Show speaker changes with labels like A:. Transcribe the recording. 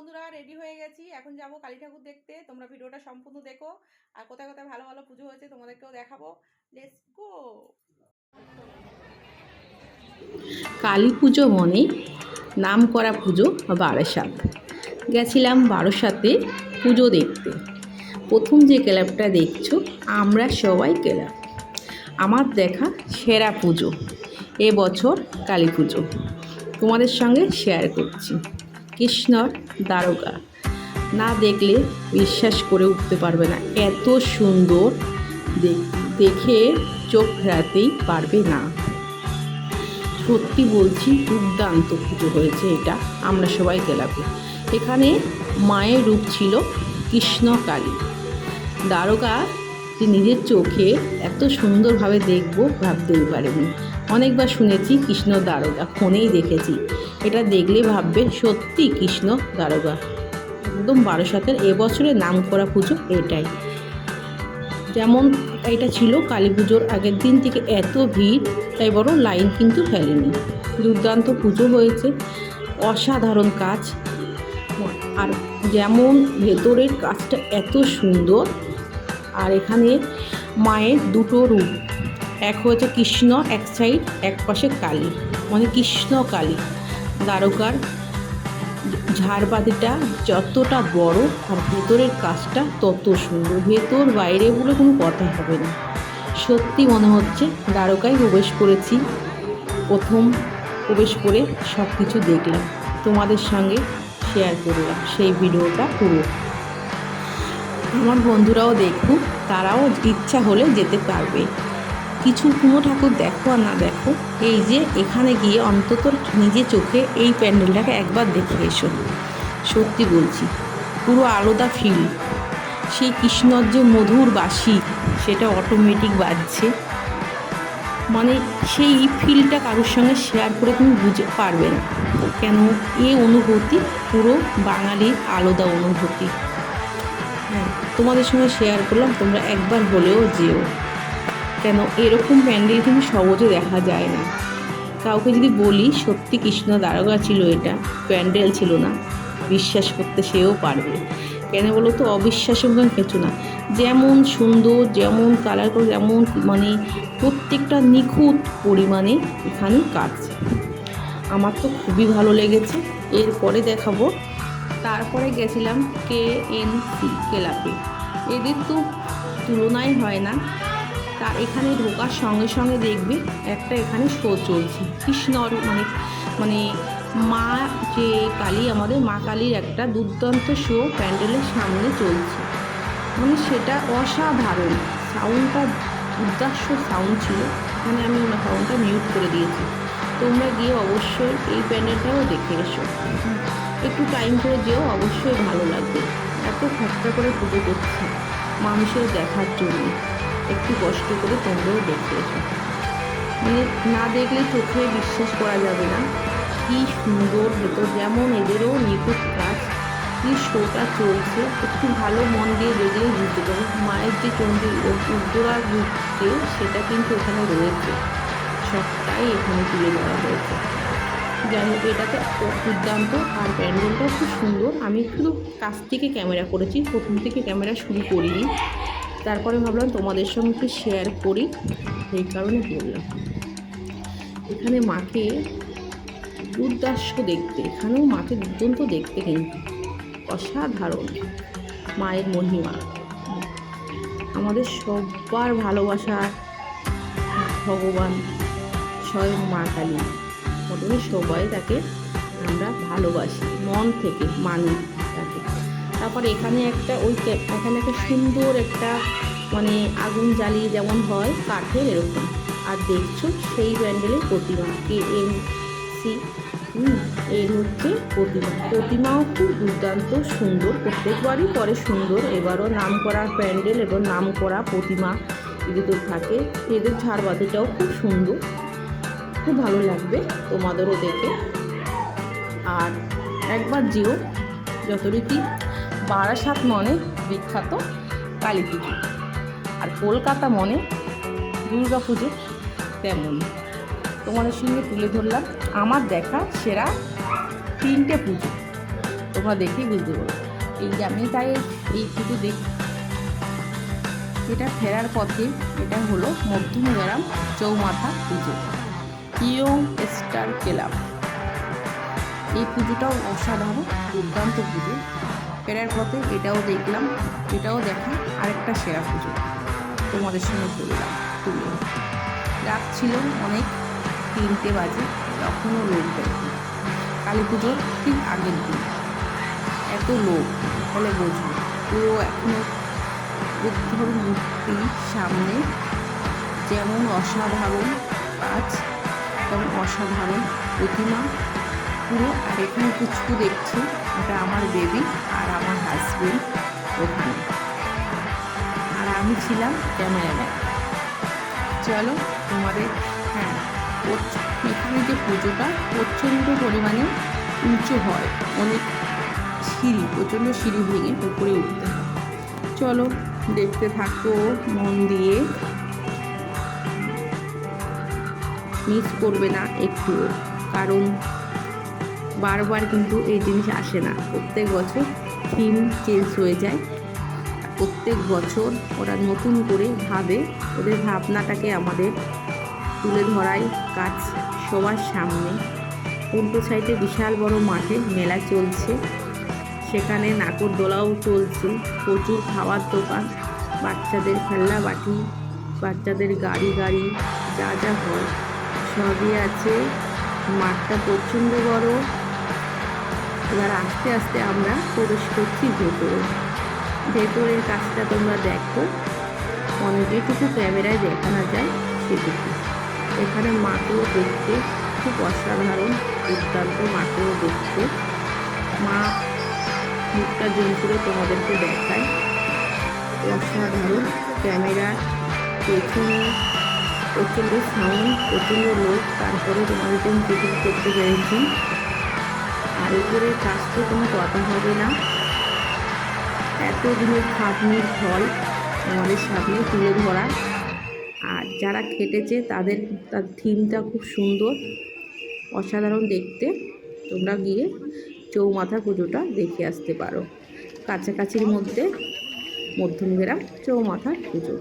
A: বন্ধুরা রেডি হয়ে গেছি। এখন যাব কালী ঠাকুর দেখতে। তোমরা ভিডিওটা সম্পূর্ণ দেখো। আর কোথায় কোথায় ভালো ভালো পুজো হয়েছে তোমাদেরকেও দেখাবো। লেটস গো
B: কালী পুজো মনে নাম করা পুজো বারাসাত। গেছিলাম বারাসাতে পুজো দেখতে। প্রথম যে ক্লাবটা দেখছ, আমরা সবাই ক্লাব। আমার দেখা সেরা পুজো। এবছর কালী পুজো। তোমাদের সঙ্গে শেয়ার করছি। কৃষ্ণর দ্বারকা না দেখলে বিশ্বাস করে উঠতে পারবে না। এত সুন্দর দেখ- চোখ ফেরাতেই পারবে না। সত্যি বলছি, দুর্দান্ত পুজো হয়েছে এটা। আমরা সবাই গেলাপে এখানে মায়ের রূপ ছিল কৃষ্ণ কালী। দ্বারকা যে নিজের চোখে এত সুন্দরভাবে দেখব ভাবতেই পারেনি। অনেকবার শুনেছি কৃষ্ণ দ্বারকা ফোনেই দেখেছি। এটা দেখলে ভাববে সত্যি কৃষ্ণ দ্বারকা একদম বারো সাতের এবছরের নাম করা পুজো এটাই। যেমন এটা ছিল কালী পুজোর আগের দিন থেকে এত ভিড়, তাই বড় লাইন কিন্তু ফেলেনি। দুর্দান্ত পুজো হয়েছে, অসাধারণ কাজ। আর যেমন ভেতরের কাজটা এত সুন্দর, আর এখানে মায়ের দুটো রূপ। এক হয়েছে কৃষ্ণ, এক সাইড, এক পাশে কালী। মানে কৃষ্ণ, কালী। দ্বারকার ঝাড়বাতিটা যতটা বড় আর ভেতরের কাজটা তত সুন্দর। ভেতর বাইরে বলে কোনো কথা হবে না। সত্যি মনে হচ্ছে দ্বারকায় প্রবেশ করেছি। প্রথম প্রবেশ করে সব কিছু দেখলাম। তোমাদের সঙ্গে শেয়ার করলাম। সেই ভিডিওটা পুরো। আমার বন্ধুরাও দেখুক, তারাও ইচ্ছা হলে যেতে পারবে। কিছু কোনো ঠাকুর দেখো আর না দেখো, এই যে এখানে গিয়ে অন্তত নিজে চোখে এই প্যান্ডেলটাকে একবার দেখে এসো। সত্যি বলছি, পুরো আলাদা ফিল সেই কৃষ্ণর যে মধুর বাসি সেটা অটোমেটিক বাজছে। মানে সেই ফিলটা কারোর সঙ্গে শেয়ার করে তুমি বুঝে পারবে না। কেন? এ অনুভূতি পুরো বাঙালির আলাদা অনুভূতি। হ্যাঁ তোমাদের সঙ্গে শেয়ার করলাম, তোমরা একবার হলেও যেও। কেন এরকম প্যান্ডেল কিন্তু সহজে দেখা যায় না। কাউকে যদি বলি, সত্যি কৃষ্ণ দ্বারকা ছিল এটা, প্যান্ডেল ছিল না, বিশ্বাস করতে সেও পারবে। কেন বলো তো অবিশ্বাসের মতন কিছু না। যেমন সুন্দর, যেমন কালার করে যেমন মানে প্রত্যেকটা নিখুঁত পরিমাণে এখানে কাজ। আমার তো খুবই ভালো লেগেছে। এরপরে দেখাবো। তারপরে গেছিলাম কে এন সি ক্লাবে। এদের তো তুলনাই হয় না। তা এখানে ঢোকার সঙ্গে সঙ্গে দেখবে একটা এখানে শো চলছে। কৃষ্ণর মানে মানে মা যে কালী, আমাদের মা কালীর একটা দুর্দান্ত শো প্যান্ডেলের সামনে চলছে। মানে সেটা অসাধারণ। সাউন্ডটা দুর্দাস্য সাউন্ড ছিল। এখানে আমি ওনার সাউন্ডটা মিউট করে দিয়েছি। তোমরা গিয়ে অবশ্যই এই প্যান্ডেলটাও দেখে এসো। একটু টাইম করে যেও, অবশ্যই ভালো লাগবে। এত খরচা করে পুজো করছে মানুষের দেখার জন্য। একটু কষ্ট করে তোমরাও দেখে এসো। মানে না দেখলে চোখে বিশ্বাস করা যাবে না। কি সুন্দর ভেতর, যেমন এদেরও নিখুঁত কাজ। কি শোটা চলছে। একটু ভালো মন দিয়ে দেখলেই বুঝতে পারবে। মায়ের যে চণ্ডী উদ্দোরার রূপকে সেটা কিন্তু এখানে রয়েছে। সবটাই এখানে তুলে ধরা হয়েছে। হোক, এটাতে দুর্দান্ত আর প্যান্ডেলটাও খুব সুন্দর। আমি শুধু কাছ থেকে ক্যামেরা করেছি। প্রথম থেকে ক্যামেরা শুরু করিনি। তারপরে ভাবলাম তোমাদের সঙ্গে একটু শেয়ার করি। সেই কারণে বললাম। এখানে মাকে দুর্দাস্য দেখতে, এখানেও মাকে দুর্দান্ত দেখতে কিন্তু। অসাধারণ। মায়ের মহিমা। আমাদের সবার ভালোবাসার ভগবান স্বয়ং মা কালী। মতন সবাই তাকে আমরা ভালোবাসি, মন থেকে মানি। তারপর এখানে একটা ওই এখানে একটা সুন্দর একটা মানে আগুন জ্বালিয়ে যেমন হয় কাঠের এরকম। আর দেখছ সেই প্যান্ডেলের প্রতিমা, কে এম সি এই হচ্ছে প্রতিমা। প্রতিমাও খুব দুর্দান্ত, সুন্দর, প্রত্যেকবারই করে সুন্দর। এবারও নাম করা প্যান্ডেল এবং নাম করা প্রতিমা এদিকে থাকে, এদের ঝাড়বাতিটাও খুব সুন্দর। খুব ভালো লাগবে তোমাদেরও দেখে। আর একবার যেও যতরীতি বারাসাত মনে বিখ্যাত কালী পুজো। আর কলকাতা মনে দুর্গা পুজো তেমন। তোমাদের সঙ্গে তুলে ধরলাম আমার দেখা সেরা তিনটে পুজো। তোমরা দেখেই বুঝতে পারো এই আমি তাই এই পুজো দেখ, এটা ফেরার পথে এটা হলো মধ্যমগ্রাম চৌমাথা পুজো। Young star club. এই পুজোটাও অসাধারণ, দুর্দান্ত পুজো। ফেরার পথে এটাও দেখলাম, এটাও দেখা, আরেকটা সেরা পুজো। তোমাদের সঙ্গে তুললাম তুলে রাত ছিল অনেক, তিনটে বাজে, তখনও লোক দেখি। কালী পুজোর ঠিক আগের দিন। এত লোক তাহলে বুঝব পুরো এখনও বুদ্ধর মূর্তি সামনে যেমন অসাধারণ কাজ, তেমন অসাধারণ প্রতিমা পুরো, আর এখানে পুচকু দেখছি এটা আমার বেবি আর আমার হাজবেন্ড ওখানে। আর আমি ছিলাম ক্যামেরাম্যান। চলো তোমাদের হ্যাঁ এখানে যে পুজোটা প্রচণ্ড পরিমাণে উঁচু হয়, অনেক সিঁড়ি, প্রচণ্ড সিঁড়ি ভেঙে উপরে উঠতে হয়। চলো দেখতে থাকো মন দিয়ে। মিস করবে না একটুও, কারণ বারবার কিন্তু এই জিনিস আসে না। প্রত্যেক বছর থিম চেঞ্জ হয়ে যায়। প্রত্যেক বছর ওরা নতুন করে ভাবে, ওদের ভাবনাটাকে আমাদের তুলে ধরাই কাজ সবার সামনে। উল্টো সাইডে বিশাল বড় মাঠে মেলা চলছে। সেখানে নাকরদোলাও চলছে। প্রচুর খাওয়ার দোকান। বাচ্চাদের খেলনা বাটি, বাচ্চাদের গাড়ি গাড়ি, যা যা হয়। সবই আছে। মাঠটা প্রচণ্ড বড়। এবার আস্তে আস্তে আমরা প্রবেশ করছি ভেতরে। ভেতরের কাজটা তোমরা দেখো। অনেক যেটুকু ক্যামেরায় দেখানো যায় সেটুকু। এখানে মাকেও দেখতে খুব অসাধারণ, দুর্দান্ত মাকেও দেখতে। মা মুখটা জুম করে তোমাদেরকে দেখায়। অসাধারণ ক্যামেরা, পেছনে প্রচণ্ড সাউন্ড প্রচণ্ড লোক, তারপরে তোমাদেরকে আমি করতে পেরেছি। আর উপরের তো কোনো কথা হবে না। এত দিনের খাটনির ফল আমাদের সামনে তুলে ধরা। আর যারা খেটেছে, তাদের, তার থিমটা খুব সুন্দর, অসাধারণ দেখতে। তোমরা গিয়ে চৌমাথা পুজোটা দেখে আসতে পারো। কাছাকাছির মধ্যে মধ্যমগ্রাম চৌমাথার পুজো।